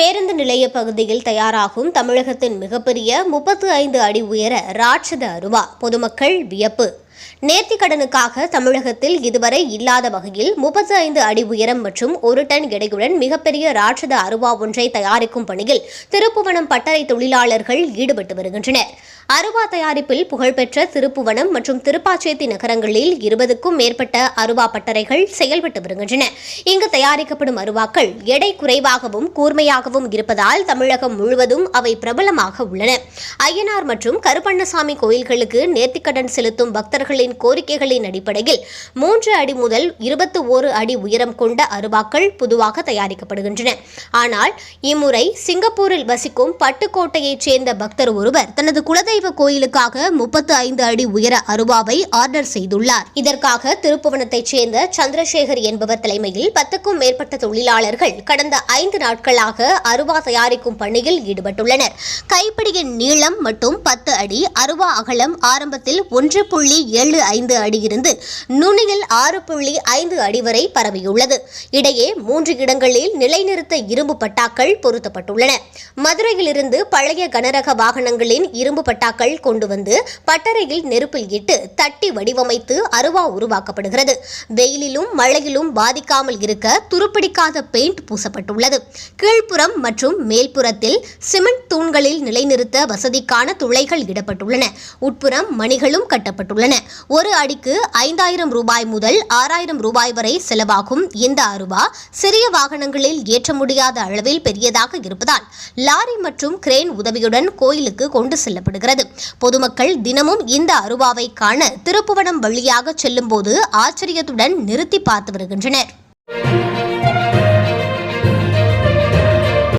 பேருந்து நிலைய பகுதியில் தயாராகும் தமிழகத்தின் மிகப்பெரிய முப்பத்து ஐந்து அடி உயர ராட்சத அருவா. பொதுமக்கள் வியப்பு. நேர்த்திக்கடனுக்காக தமிழகத்தில் இதுவரை இல்லாத வகையில் முப்பத்து ஐந்து அடி உயரம் மற்றும் ஒரு டன் எடையுடன் மிகப்பெரிய ராட்சத அருவா ஒன்றை தயாரிக்கும் பணியில் திருப்புவனம் பட்டறை தொழிலாளர்கள் ஈடுபட்டு வருகின்றனர். அருவா தயாரிப்பில் புகழ்பெற்ற திருப்புவனம் மற்றும் திருப்பாச்சேத்தி நகரங்களில் இருபதுக்கும் மேற்பட்ட அருவா பட்டறைகள் செயல்பட்டு வருகின்றன. இங்கு தயாரிக்கப்படும் அருவாக்கள் எடை குறைவாகவும் கூர்மையாகவும் இருப்பதால் தமிழகம் முழுவதும் அவை பிரபலமாக உள்ளன. ஐயனார் மற்றும் கருப்பண்ணசாமி கோயில்களுக்கு நேர்த்திக்கடன் செலுத்தும் பக்தர்களின் கோரிக்கைகளின் அடிப்படையில் மூன்று அடி முதல் இருபத்தி ஓரு அடி உயரம் கொண்ட அருவாக்கள் பொதுவாக தயாரிக்கப்படுகின்றன. ஆனால் இம்முறை சிங்கப்பூரில் வசிக்கும் பட்டுக்கோட்டையைச் சேர்ந்த பக்தர் ஒருவர் தனது குலதெய்வ கோயிலுக்காக முப்பத்து ஐந்து அடி உயர அருவாவை ஆர்டர் செய்துள்ளார். இதற்காக திருப்புவனத்தைச் சேர்ந்த சந்திரசேகர் என்பவர் தலைமையில் பத்துக்கும் மேற்பட்ட தொழிலாளர்கள் கடந்த ஐந்து நாட்களாக அருவா தயாரிக்கும் பணியில் ஈடுபட்டுள்ளனர். கைப்பிடியின் நீளம் மட்டும் பத்து அடி அருவா அகலம் ஆரம்பத்தில் ஒன்று புள்ளி ஏழு ஐந்து அடி இருந்து நுனியில் ஆறு புள்ளி ஐந்து அடி வரை பரவியுள்ளது. இடையே மூன்று இடங்களில் நிலைநிறுத்த இரும்பு பட்டாக்கள் பொருத்தப்பட்டுள்ளன. மதுரையிலிருந்து பழைய கனரக வாகனங்களின் இரும்பு பட்டா பட்டாக்கள் கொண்டு வந்து பட்டறையில் நெருப்பில் இட்டு தட்டி வடிவமைத்து அருவா உருவாக்கப்படுகிறது. வெயிலிலும் மழையிலும் பாதிக்காமல் இருக்க துருப்பிடிக்காத பெயிண்ட் பூசப்பட்டுள்ளது. கீழ்ப்புறம் மற்றும் மேல்புறத்தில் சிமெண்ட் தூண்களில் நிலைநிறுத்த வசதிக்கான துளைகள் இடப்பட்டுள்ளன. உட்புறம் மணிகளும் கட்டப்பட்டுள்ளன. ஒரு அடிக்கு ஐந்தாயிரம் ரூபாய் முதல் ஆறாயிரம் ரூபாய் வரை செலவாகும் இந்த அருவா சிறிய வாகனங்களில் ஏற்ற முடியாத அளவில் பெரியதாக இருப்பதால் லாரி மற்றும் கிரேன் உதவியுடன் கோயிலுக்கு கொண்டு செல்லப்படுகிறது. பொதுமக்கள் தினமும் இந்த அருவாவை காண திருப்புவனம் வழியாக செல்லும்போது ஆச்சரியத்துடன் நிறுத்தி பார்த்து வருகின்றனர்.